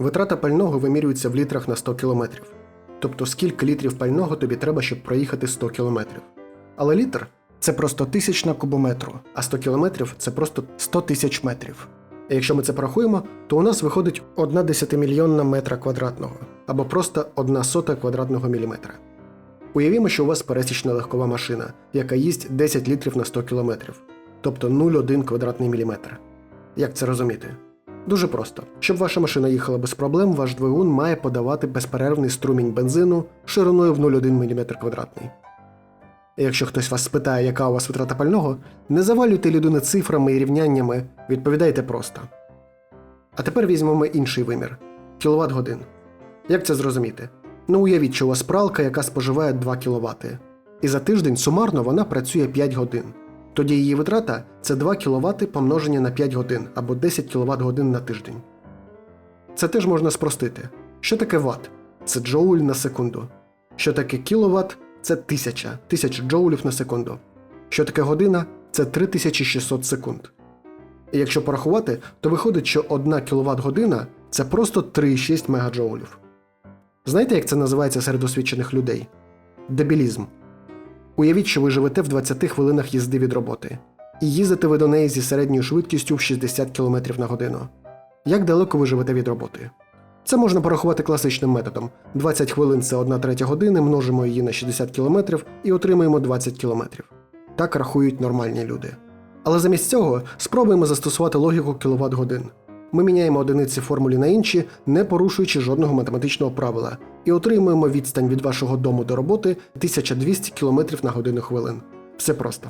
Витрата пального вимірюється в літрах на 100 км. Тобто скільки літрів пального тобі треба, щоб проїхати 100 км. Але літр це просто тисячна кубометру, а 100 км це просто 100 тисяч метрів. І якщо ми це порахуємо, то у нас виходить 1 десятимільйонна метра квадратного, або просто 1 сота квадратного міліметра. Уявімо, що у вас пересічна легкова машина, яка їсть 10 літрів на 100 км, тобто 0,1 квадратний міліметр. Як це розуміти? Дуже просто. Щоб ваша машина їхала без проблем, ваш двигун має подавати безперервний струмінь бензину шириною в 0,1 мм квадратний. І якщо хтось вас спитає, яка у вас витрата пального, не завалюйте людину цифрами і рівняннями, відповідайте просто. А тепер візьмемо інший вимір кіловат годин. Як це зрозуміти? Ну уявіть, що у вас пралка, яка споживає 2 кВт. І за тиждень сумарно вона працює 5 годин. Тоді її витрата це 2 кВт помножені на 5 годин або 10 кВт годин на тиждень. Це теж можна спростити. Що таке ватт? Це джоуль на секунду. Що таке кіловат? Це 1000, 1000 джоулів на секунду. Що таке година? Це 3600 секунд. І якщо порахувати, то виходить, що 1 кВт година це просто 3,6 мегаджоулів. Знаєте, як це називається серед освічених людей? Дебілізм. Уявіть, що ви живете в 20 хвилинах їзди від роботи, і їздите ви до неї зі середньою швидкістю в 60 км на годину. Як далеко ви живете від роботи? Це можна порахувати класичним методом. 20 хвилин це 1 третя години, множимо її на 60 км і отримуємо 20 км. Так рахують нормальні люди. Але замість цього спробуємо застосувати логіку кіловат годин. Ми міняємо одиниці формулі на інші, не порушуючи жодного математичного правила, і отримуємо відстань від вашого дому до роботи 1200 км на годину хвилин. Все просто.